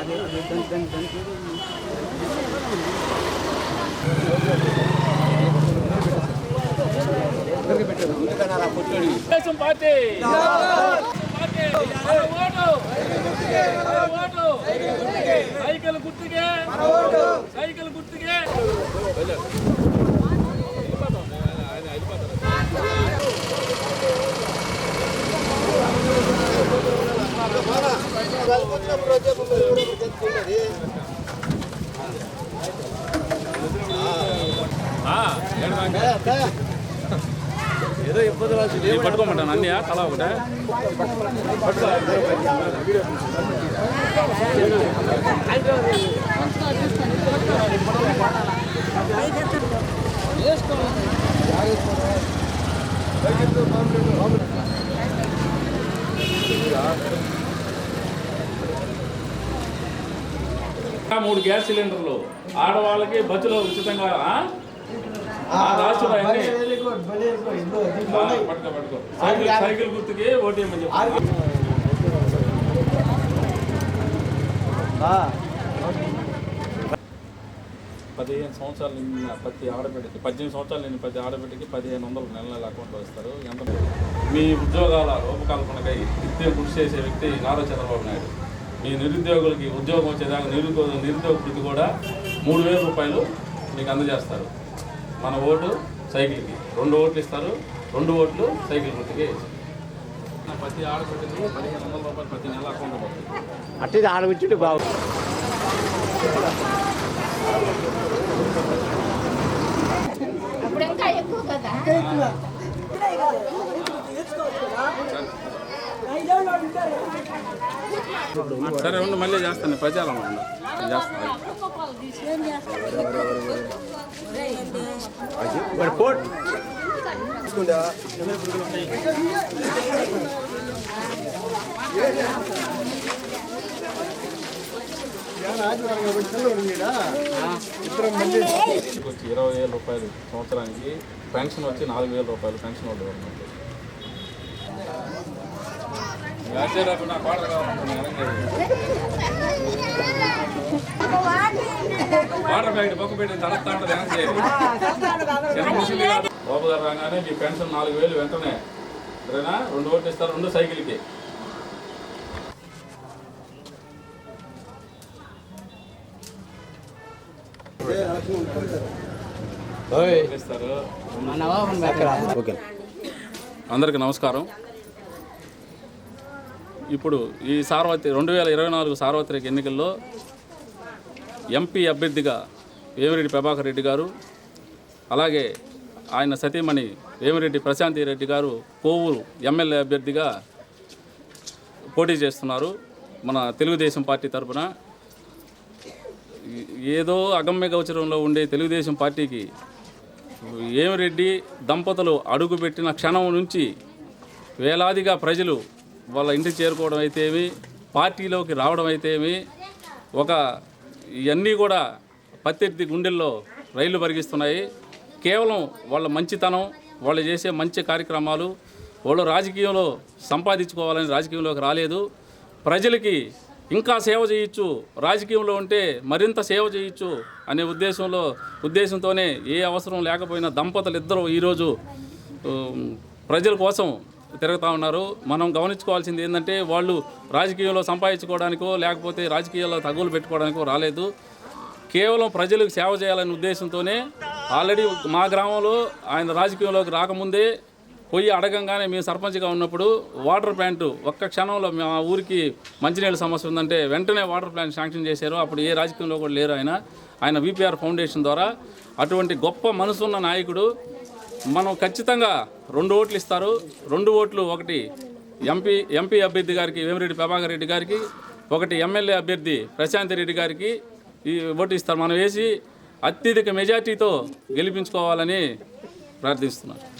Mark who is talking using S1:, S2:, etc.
S1: అది అది దాని దాని దానికి
S2: తెలుగుదేశం పార్టీ పార్టీ మన ఓటు మన ఓటు సైకిల్ గుర్తుకే సైకిల్ గుర్తుకే
S1: ఏదో ఇబ్బంది వాళ్ళు
S2: పట్టుకోమంటాను. అన్నయ్య తలా ఒకటే. మూడు గ్యాస్ సిలిండర్లు. ఆడవాళ్ళకి బస్సులో ఉచితంగా సైకిల్ గుర్తుకి ఓటు వేయమని చెప్పు పదిహేను సంవత్సరాలు నిన్న ప్రతి ఆడబిడ్డకి పద్దెనిమిది సంవత్సరాలు నిన్న ప్రతి ఆడబిడ్డకి పదిహేను వందలు నెల నెల అకౌంట్లో ఇస్తారు. ఎంత మీ ఉద్యోగాల రూపకల్పనకై నిత్యం కృషి చేసే వ్యక్తి నారా చంద్రబాబు నాయుడు. మీ నిరుద్యోగులకి ఉద్యోగం వచ్చేదాకా నిరుద్యోగ నిరుద్యోగ వృత్తి కూడా మూడు వేల రూపాయలు మీకు అందజేస్తారు. మన ఓటు సైకిల్కి. రెండు ఓట్లు ఇస్తారు రెండు ఓట్లు సైకిల్ వృత్తికి ప్రతి ఆడబిడ్డకి పదిహేను వందల రూపాయలు ప్రతి నెల
S1: అట్టే బాగు.
S3: కదా?
S2: సరే ఉండు మళ్ళీ చేస్తాను. ప్రచారం. చేస్తాను
S1: వాడు పోట్
S2: ఇరవై వేల రూపాయలు సంవత్సరానికి పెన్షన్ వచ్చి నాలుగు వేల రూపాయలు పెన్షన్ వాళ్ళు నా వాటర్ ప్యాకెట్ పక్క పెట్టి తడతా ఉంటుంది వెనక్కి చేయాలి. చిన్న ముసలి కాదు. బాబు గారు రాగానే మీ పెన్షన్ నాలుగు వేలు వెంటనే. సరేనా? రెండు ఓట్లు ఇస్తారు రెండు సైకిల్కి. ఇస్తారు
S1: ఓకే.
S2: అందరికీ నమస్కారం. ఇప్పుడు ఈ సార్వత్రిక రెండు వేల ఇరవై నాలుగు సార్వత్రిక ఎన్నికల్లో ఎంపీ అభ్యర్థిగా వేమిరెడ్డి ప్రభాకర్ రెడ్డి గారు అలాగే ఆయన సతీమణి వేమిరెడ్డి ప్రశాంతి రెడ్డి గారు కోవూరు ఎమ్మెల్యే అభ్యర్థిగా పోటీ చేస్తున్నారు మన తెలుగుదేశం పార్టీ తరఫున ఏదో అగమ్య గోచరంలో ఉండే తెలుగుదేశం పార్టీకి ఏమిరెడ్డి దంపతులు అడుగుపెట్టిన క్షణం నుంచి వేలాదిగా ప్రజలు వాళ్ళ ఇంటికి చేరుకోవడం అయితేమి పార్టీలోకి రావడం అయితేమి ఒక ఇవన్నీ కూడా ప్రత్యర్థి గుండెల్లో రైళ్ళు పరిగిస్తున్నాయి. కేవలం వాళ్ళ మంచితనం వాళ్ళు చేసే మంచి కార్యక్రమాలు వాళ్ళు రాజకీయంలో సంపాదించుకోవాలని రాజకీయంలోకి రాలేదు. ప్రజలకి ఇంకా సేవ చేయొచ్చు రాజకీయంలో ఉంటే మరింత సేవ చేయొచ్చు అనే ఉద్దేశంలో ఉద్దేశంతోనే ఏ అవసరం లేకపోయినా దంపతులు ఇద్దరు ఈరోజు ప్రజల కోసం తిరుగుతూ ఉన్నారు. మనం గమనించుకోవాల్సింది ఏంటంటే వాళ్ళు రాజకీయంలో సంపాదించుకోవడానికో లేకపోతే రాజకీయాల్లో తగులు పెట్టుకోవడానికో రాలేదు. కేవలం ప్రజలకు సేవ చేయాలనే ఉద్దేశంతోనే ఆల్రెడీ మా గ్రామంలో ఆయన రాజకీయంలోకి రాకముందే పోయి అడగంగానే మేము సర్పంచ్గా ఉన్నప్పుడు వాటర్ ప్లాంట్ ఒక్క క్షణంలో మా ఊరికి మంచినీళ్ళ సమస్య ఉందంటే వెంటనే వాటర్ ప్లాంట్ శాంక్షన్ చేశారు. అప్పుడు ఏ రాజకీయంలో కూడా లేరు ఆయన. ఆయన విపిఆర్ ఫౌండేషన్ ద్వారా అటువంటి గొప్ప మనసున్న నాయకుడు మనం ఖచ్చితంగా రెండు ఓట్లు ఇస్తారు. రెండు ఓట్లు ఒకటి ఎంపీ ఎంపీ అభ్యర్థి గారికి వేమిరెడ్డి ప్రభాకర్ రెడ్డి గారికి ఒకటి ఎమ్మెల్యే అభ్యర్థి ప్రశాంత్ రెడ్డి గారికి ఓటు ఇస్తారు మనం వేసి అత్యధిక మెజార్టీతో గెలిపించుకోవాలని ప్రార్థిస్తున్నాను